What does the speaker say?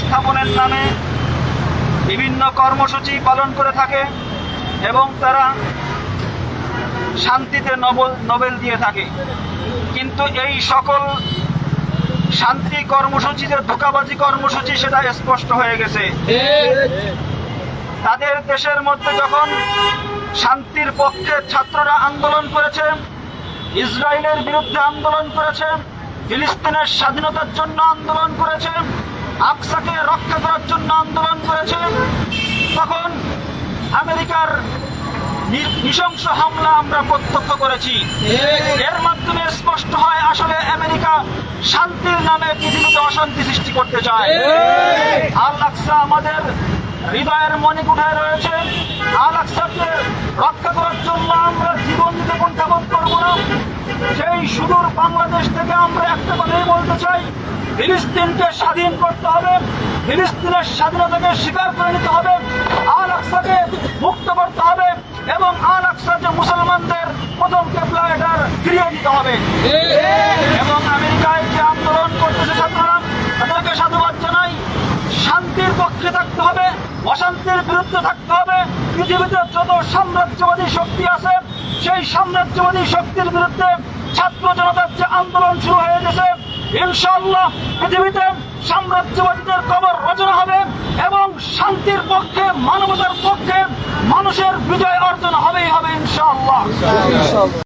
স্থাপনের নামে বিভিন্ন কর্মসূচি পালন করে থাকে এবং তারা শান্তিতে নবল, নোবেল দিয়ে থাকে। কিন্তু এই সকল শান্তি কর্মসূচিতে ধোকাবাজি কর্মসূচি সেটা স্পষ্ট হয়ে গেছে। তাদের দেশের মধ্যে যখন শান্তির পক্ষে ছাত্ররা আন্দোলন করেছে, ইসরায়েলের বিরুদ্ধে আন্দোলন করেছে, ফিলিস্তিনের স্বাধীনতার জন্য আন্দোলন করেছে আকসাকে রক্ষা করার জন্য আন্দোলন করেছে। তখন আমেরিকার নৃশংস হামলা আমরা প্রত্যক্ষ করেছি। এর মাধ্যমে স্পষ্ট হয়, আসলে আমেরিকা শান্তির নামে পৃথিবীতে অশান্তি সৃষ্টি করতে চায়। আল আকসা আমাদের হৃদয়ের মনে মণিকুঠায় রয়েছে। আল আকসাকে রক্ষা করার জন্য আমরা জীবন দিতে কোনটাবোধ করব না। সেই সুদূর বাংলাদেশ থেকে আমরা একটা কথাই বলতে চাই ফিলিস্তিনকে স্বাধীন করতে হবে, ফিলিস্তিনের স্বাধীনতাকে স্বীকার করে নিতে হবে আল আকসাকে মুক্ত করতে হবে এবং আল আকসা যে মুসলমানদের প্রথম কেবলা এটার ফিরিয়ে দিতে হবে। এবং আমেরিকায় যে আন্দোলন করতেছে ছাত্ররা, তাদেরকে সাধুবাদ জানাই। শান্তির পক্ষে থাকতে হবে, অশান্তির বিরুদ্ধে থাকতে হবে। পৃথিবীতে যত সাম্রাজ্যবাদী শক্তি আছে, সেই সাম্রাজ্যবাদী শক্তির বিরুদ্ধে ছাত্র জনতার যে আন্দোলন শুরু গেছে ইনশাআল্লাহ পৃথিবীতে সাম্রাজ্যবাদীদের কবর রচনা হবে এবং শান্তির পক্ষে, মানবতার পক্ষে মানুষের বিজয় অর্জন হবেই হবে ইনশাআল্লাহ।